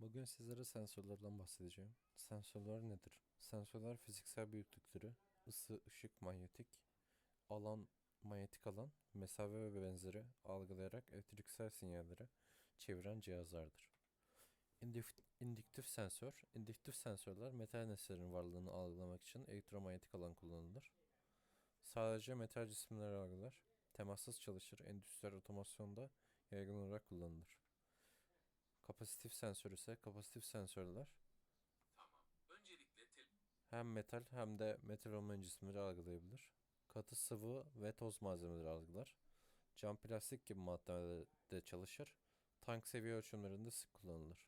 Bugün sizlere sensörlerden bahsedeceğim. Sensörler nedir? Sensörler fiziksel büyüklükleri, ısı, ışık, manyetik, alan, manyetik alan, mesafe ve benzeri algılayarak elektriksel sinyalleri çeviren cihazlardır. İndif- İndüktif sensör, indüktif sensörler metal nesnelerin varlığını algılamak için elektromanyetik alan kullanılır. Sadece metal cisimleri algılar, temassız çalışır, endüstriyel otomasyonda yaygın olarak kullanılır. Kapasitif sensör ise kapasitif sensörler Tamam. Öncelikle tel hem metal hem de metal olmayan cisimleri algılayabilir. Katı sıvı ve toz malzemeleri algılar. Cam plastik gibi maddelerde çalışır. Tank seviye ölçümlerinde sık kullanılır.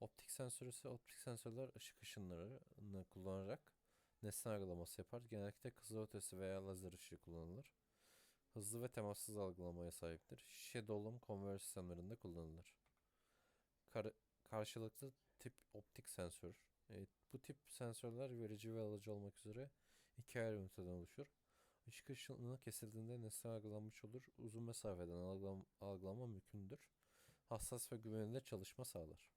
Optik sensör ise optik sensörler ışık ışınlarını kullanarak nesne algılaması yapar. Genellikle kızılötesi veya lazer ışığı kullanılır. Hızlı ve temassız algılamaya sahiptir. Şişe dolum konveyör sistemlerinde kullanılır. Kar- karşılıklı tip optik sensör. E, bu tip sensörler verici ve alıcı olmak üzere iki ayrı üniteden oluşur. Işık ışını kesildiğinde nesne algılanmış olur. Uzun mesafeden algılam- algılama mümkündür. Hassas ve güvenilir çalışma sağlar.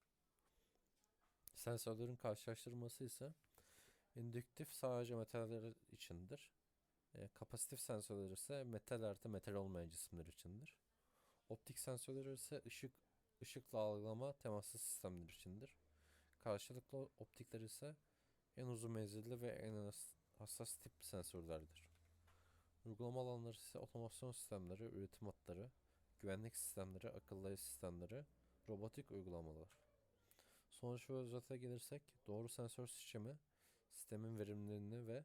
Sensörlerin karşılaştırması ise indüktif sadece metaller içindir. E, kapasitif sensörler ise metal artı metal olmayan cisimler içindir. Optik sensörler ise ışık ışıkla algılama temassız sistemler içindir. Karşılıklı optikler ise en uzun menzilli ve en has- hassas tip sensörlerdir. Uygulama alanları ise otomasyon sistemleri, üretim hatları, güvenlik sistemleri, akıllı ev sistemleri, robotik uygulamalar. Sonuç ve özete gelirsek doğru sensör seçimi sistemin verimliliğini ve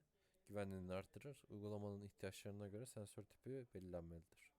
güvenliğini artırır. Uygulamanın ihtiyaçlarına göre sensör tipi belirlenmelidir.